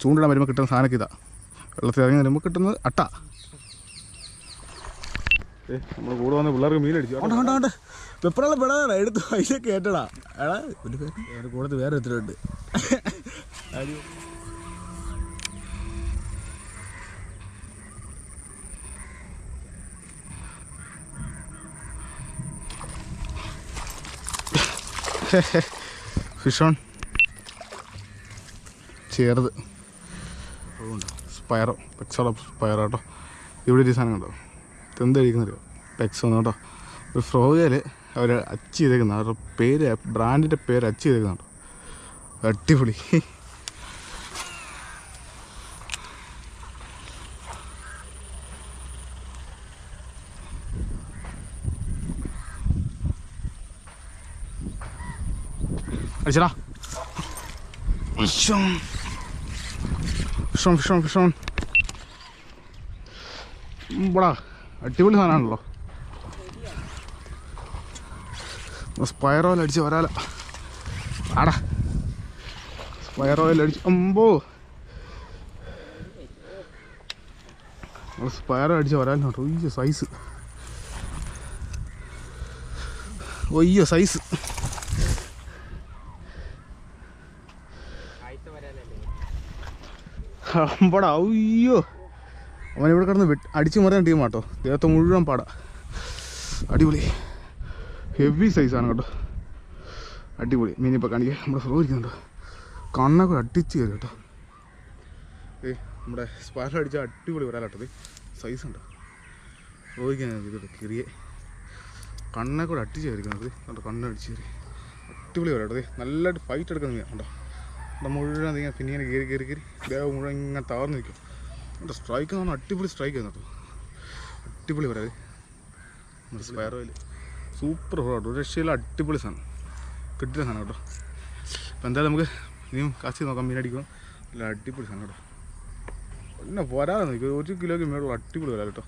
ചൂണ്ടിടാൻ വരുമ്പോൾ കിട്ടുന്ന സാധനമൊക്കെ ഇതാ. വെള്ളത്തിൽ ഇറങ്ങി വരുമ്പോൾ കിട്ടുന്നത് അട്ട. ഫിഷോൺ നമ്മൾ കൂടെ വന്ന പിള്ളേർക്ക് മീനടിച്ചു ഉണ്ട് ഉണ്ട് ഉണ്ട് പെപ്പറുള്ള പെടാടാ എടുത്തു അതിലെ കേട്ടടാ എടാ ഒരു പേര് എന്റെ കൂടത്ത് വേറെ എത്രയുണ്ട് ഫിഷ് ഓൺ. ചെറുത് സ്പയറോ പെക്സോളോ സ്പയറോ കേട്ടോ ഇവിടെ ഒരു സാധനം കണ്ടോ? ഇതെന്ത് കഴിക്കുന്നറിയോ പെക്സോ കേട്ടോ ഒരു ഫ്രോഗയിൽ അവർ അച്ച് ചെയ്തേക്കുന്ന. അവരുടെ പേര് ബ്രാൻഡിന്റെ പേര് അച്ച് ചെയ്തേക്കുന്നുണ്ടോ അടിപൊളി. Fish on fish on fish on fish on ബടാ അടിപൊളി സാധനമാണല്ലോ. സ്പയർ ഓയിൽ അടിച്ച് വരാല. ആടാ സ്പയർ ഓയിൽ അടിച്ച് അമ്പോ. സ്പയർ അടിച്ച് വരാലോ ഒയ്യോ സൈസ് ഒയ്യോ സൈസ് അമ്പടാ അയ്യോ. അവൻ ഇവിടെ കിടന്ന് അടിച്ചു മറിയാൻ ടീമാട്ടോ ദേഹത്തെ മുഴുവൻ പാടാ. അടിപൊളി. ഹെവി സൈസാണ് കേട്ടോ. അടിപൊളി. മീനിപ്പോൾ കാണിക്കുക നമ്മുടെ ഫ്ലോ ഇരിക്കുന്നുണ്ടോ. കണ്ണൊക്കെ അടിച്ച് കയറി കേട്ടോ. ഏ നമ്മുടെ സ്പാഷ അടിച്ച അടിപൊളി വരാലട്ടത് സൈസ് ഉണ്ട്. ഫ്ലോയ്ക്കാൻ ഇതിട്ട് കിറിയെ കണ്ണൊക്കെ അടിച്ച് കയറിക്കുന്നത് കണ്ടോ കണ്ണടിച്ച് കയറി. അടിപൊളി വരാട്ടത് നല്ലതായിട്ട് ഫൈറ്റ് എടുക്കുന്ന മീൻ കണ്ടോ? ഇവിടെ മുഴുവൻ അതിങ്ങനെ പിന്നെ ഇങ്ങനെ കയറി കയറി കയറി. ദേഹം മുഴുവൻ ഇങ്ങനെ താർന്നു നിൽക്കും. സ്ട്രൈക്ക് എന്ന് പറഞ്ഞാൽ അടിപൊളി സ്ട്രൈക്ക് ആയിരുന്നു കേട്ടോ. അടിപൊളി വരാതെ നമ്മുടെ സ്പയർ ഓയിൽ സൂപ്പർ പ്രോഡക്റ്റ് ഒരു രക്ഷയില്ല. അടിപൊളി സാധനം. കിട്ടിയ സാധനം കേട്ടോ. അപ്പം എന്തായാലും നമുക്ക് ഇനിയും കാശി നോക്കാം. മീനടിക്കും നല്ല അടിപൊളി സാധനം കേട്ടോ. പിന്നെ പോരാതെ നിൽക്കും. ഒരു കിലോയ്ക്ക് മേടുള്ള അടിപൊളി വരാം കേട്ടോ.